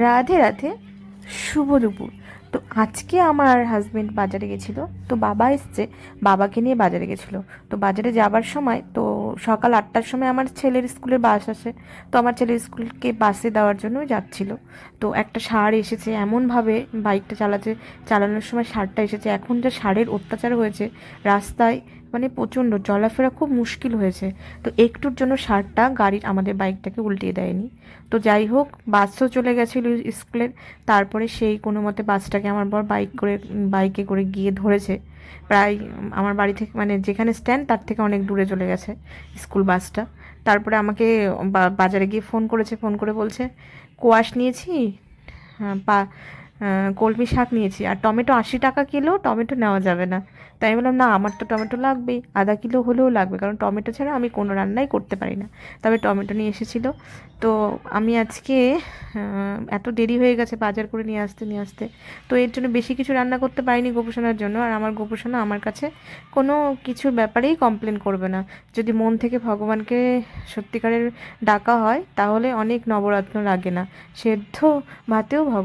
রাধে রাধে, শুভ দুপুর। তো আজকে আমার হাজবেন্ড বাজারে গেছিল, তো বাবা এসছে, বাবাকে নিয়ে বাজারে গেছিল। তো বাজারে যাবার সময়, তো সকাল আটটার সময় আমার ছেলের স্কুলের বাস আসে। তো আমার ছেলের স্কুলকে বাসে দেওয়ার জন্য যাচ্ছিল। তো একটা ষাঁড় এসেছে, এমনভাবে বাইকটা চালাতে, চালানোর সময় সারটা এসেছে। এখন যা সারের অত্যাচার হয়েছে, রাস্তায় মানে প্রচণ্ড চলাফেরা খুব মুশকিল হয়েছে। তো একটুর জন্য সারটা গাড়ির আমাদের বাইকটাকে উল্টিয়ে দেয়নি। তো যাই হোক বাসও চলে গেছিল স্কুলের। তারপরে সেই কোনো মতে বাসটাকে আমার বর বাইক করে বাইকে করে গিয়ে ধরেছে। প্রায় আমার বাড়ি থেকে মানে যেখানে স্ট্যান্ড তার থেকে অনেক দূরে চলে গেছে স্কুল বাসটা। তারপরে আমাকে বাজারে গিয়ে ফোন করেছে ফোন করে বলছে কোয়াশ নিয়েছি? হ্যাঁ, পা কলমি শাক নিয়েছি। আর টমেটো আশি টাকা কিলো, টমেটো নেওয়া যাবে না। তাই আমি বললাম, না, আমার তো টমেটো লাগবেই। আধা কিলো হলেও লাগবে, কারণ টমেটো ছাড়া আমি কোনো রান্নাই করতে পারি না। তবে টমেটো নিয়ে এসেছিল। তো আমি আজকে এত দেরি হয়ে গেছে বাজার করে নিয়ে আসতে নিয়ে আসতে। তো এর জন্য বেশি কিছু রান্না করতে পারিনি গোপোষণার জন্য। আর আমার গোপোষণা আমার কাছে কোনো কিছুর ব্যাপারেই কমপ্লেন করবে না। যদি মন থেকে ভগবানকে সত্যিকারের ডাকা হয়, তাহলে অনেক নবরত্ন লাগে না। সেদ্ধ ভাতেও ভগ